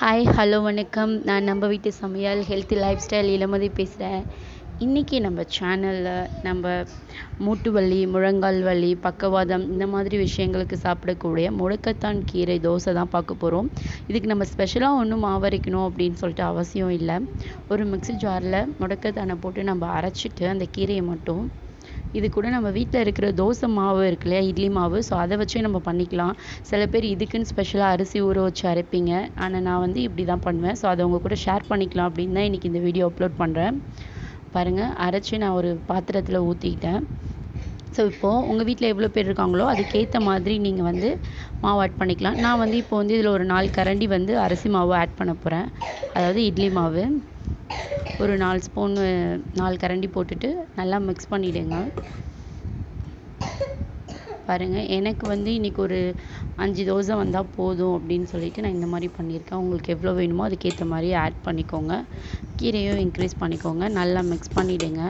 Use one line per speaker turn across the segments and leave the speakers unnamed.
Hi hello வணக்கம். நான் நம்ம வீட்டு சமையல் ஹெல்த்தி லைஃப் ஸ்டைல் இளமதி பேசுகிறேன் இன்றைக்கி நம்ம சேனலில் நம்ம மூட்டு வலி முழங்கால் வலி பக்கவாதம் இந்த மாதிரி விஷயங்களுக்கு சாப்பிடக்கூடிய முடக்கத்தான் கீரை தோசை தான் பார்க்க போகிறோம் இதுக்கு நம்ம ஸ்பெஷலாக ஒன்றும் மாவரைக்கணும் அப்படின்னு சொல்லிட்டு அவசியம் இல்லை. ஒரு மிக்ஸி ஜாரில் முடக்கத்தானை போட்டு நம்ம அரைச்சிட்டு அந்த கீரையை மட்டும் இது கூட நம்ம வீட்டில் இருக்கிற தோசை மாவு இருக்கு இல்லையா இட்லி மாவு. ஸோ அதை வச்சே நம்ம பண்ணிக்கலாம். சில பேர் இதுக்குன்னு ஸ்பெஷலாக அரிசி ஊற வச்சு அரைப்பீங்க. ஆனால் நான் வந்து இப்படி தான் பண்ணுவேன். ஸோ அதை உங்கள் கூட ஷேர் பண்ணிக்கலாம் அப்படின்னு தான் இன்றைக்கி இந்த வீடியோ அப்லோட் பண்ணுறேன் பாருங்கள் அரைச்சி நான் ஒரு பாத்திரத்தில் ஊற்றிக்கிட்டேன் ஸோ இப்போது உங்கள் வீட்டில் எவ்வளோ பேர் இருக்காங்களோ அதுக்கேற்ற மாதிரி நீங்கள் வந்து மாவு ஆட் பண்ணிக்கலாம். நான் வந்து இப்போ வந்து இதில் ஒரு நாலு கரண்டி வந்து அரிசி மாவு ஆட் பண்ண போகிறேன் அதாவது இட்லி மாவு. ஒரு நாலு ஸ்பூனு நாலு கரண்டி போட்டுட்டு நல்லா மிக்ஸ் பண்ணிவிடுங்க பாருங்கள் எனக்கு வந்து இன்றைக்கி ஒரு அஞ்சு தோசை வந்தால் போதும் அப்படின்னு சொல்லிட்டு நான் இந்த மாதிரி பண்ணியிருக்கேன். உங்களுக்கு எவ்வளோ வேணுமோ அதுக்கேற்ற மாதிரி ஆட் பண்ணிக்கோங்க. கீரையும் இன்க்ரீஸ் பண்ணிக்கோங்க. நல்லா மிக்ஸ் பண்ணிவிடுங்க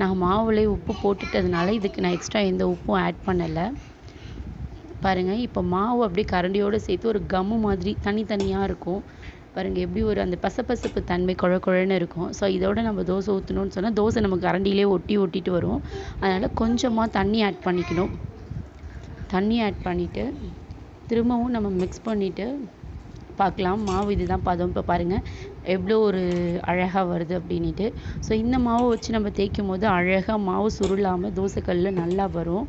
நான் மாவுலே உப்பு போட்டுட்டதுனால இதுக்கு நான் எக்ஸ்ட்ரா எந்த உப்பும் ஆட் பண்ணலை. பாருங்கள் இப்போ மாவு அப்படியே கரண்டியோடு சேர்த்து ஒரு கம்மு மாதிரி தனித்தனியாக இருக்கும். பாருங்கள் எப்படி ஒரு அந்த பசப்பசப்பு தன்மை குழ குழன்னு இருக்கும். ஸோ இதோட நம்ம தோசை ஊற்றணும்னு சொன்னால் தோசை நமக்கு கரண்டிலே ஒட்டி ஒட்டிட்டு வரும். அதனால் கொஞ்சமாக தண்ணி ஆட் பண்ணிக்கணும். தண்ணி ஆட் பண்ணிவிட்டு திரும்பவும் நம்ம மிக்ஸ் பண்ணிவிட்டு பார்க்கலாம் மாவு இதுதான் பதம். இப்போ பாருங்கள் எவ்வளோ ஒரு அழகாக வருது அப்படின்ட்டு ஸோ இந்த மாவை வச்சு நம்ம தேய்க்கும் போது அழகாக மாவு சுருளாமல் தோசைக்கல்லில் நல்லா வரும்.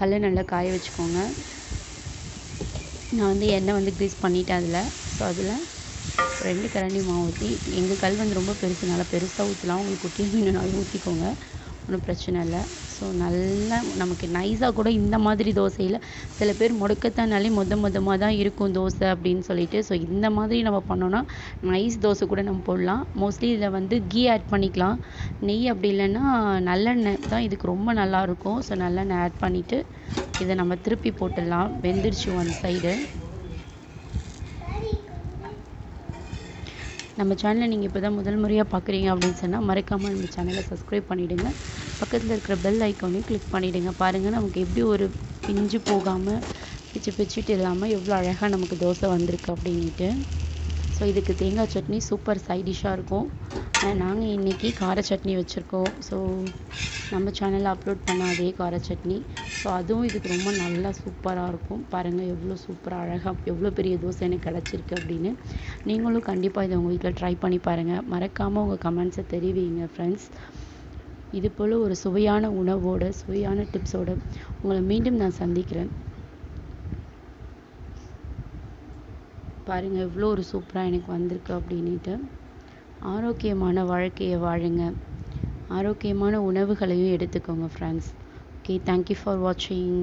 கல்லை நல்லா காய வச்சுக்கோங்க. நான் வந்து எண்ணெய் வந்து க்ரீஸ் பண்ணிட்டேன் அதில். ஸோ அதில் ரெண்டு கரண்டி மாவு ஊற்றி எங்கள் கல் வந்து ரொம்ப பெருசுனால பெருசாக ஊற்றலாம் உங்களுக்கு குட்டி வேணுனாலும் ஊற்றிக்கோங்க ஒன்றும் பிரச்சனை இல்லை. ஸோ நல்லா நமக்கு நைஸாக கூட இந்த மாதிரி தோசையில் சில பேர் முடக்கத்தானாலே மொத மொதமாக தான் இருக்கும் தோசை அப்படின்னு சொல்லிட்டு. ஸோ இந்த மாதிரி நம்ம பண்ணோன்னா நைஸ் தோசை கூட நம்ம போடலாம். மோஸ்ட்லி இதில் வந்து கீ ஆட் பண்ணிக்கலாம். நெய் அப்படி இல்லைன்னா நல்லெண்ணெய் தான் இதுக்கு ரொம்ப நல்லாயிருக்கும் ஸோ நல்லெண்ணெய் ஆட் பண்ணிவிட்டு இதை நம்ம திருப்பி போட்டுடலாம். வெந்துருச்சு ஒன் சைடு நம்ம சேனலை நீங்கள் இப்போ தான் முதல் முறையாக பார்க்குறீங்க அப்படின்னு சொன்னால் மறக்காமல் நம்ம சேனலை சப்ஸ்கிரைப் பண்ணிவிடுங்க பக்கத்தில் இருக்கிற பெல் ஐக்கானையும் கிளிக் பண்ணிவிடுங்க பாருங்கள் நமக்கு எப்படி ஒரு பிஞ்சு போகாமல் பிச்சு பிச்சுட்டு இல்லாமல் எவ்வளோ அழகாக நமக்கு தோசை வந்திருக்கு அப்படின்ட்டு ஸோ இதுக்கு தேங்காய் சட்னி சூப்பர் சைடிஷாக இருக்கும். நாங்கள் இன்றைக்கி கார சட்னி வச்சுருக்கோம். ஸோ நம்ம சேனலில் அப்லோட் பண்ண அதே கார சட்னி. ஸோ அதுவும் இதுக்கு ரொம்ப நல்லா சூப்பராக இருக்கும். பாருங்கள் எவ்வளோ சூப்பராக அழகாக எவ்வளோ பெரிய தோசை எனக்கு கிடச்சிருக்கு அப்படின்னு. நீங்களும் கண்டிப்பாக இதை உங்கள் வீட்டில் ட்ரை பண்ணி பாருங்கள் மறக்காமல் உங்கள் கமெண்ட்ஸை தெரிவிங்க ஃப்ரெண்ட்ஸ் இது போல் ஒரு சுவையான உணவோட சுவையான டிப்ஸோட உங்களை மீண்டும் நான் சந்திக்கிறேன். பாருங்கள் எவ்வளோ ஒரு சூப்பராக எனக்கு வந்திருக்கு அப்படின்ட்டு ஆரோக்கியமான வாழ்க்கையை வாழுங்க. ஆரோக்கியமான உணவுகளையும் எடுத்துக்கோங்க ஃப்ரெண்ட்ஸ் ஓகே தேங்க்யூ ஃபார் வாட்சிங்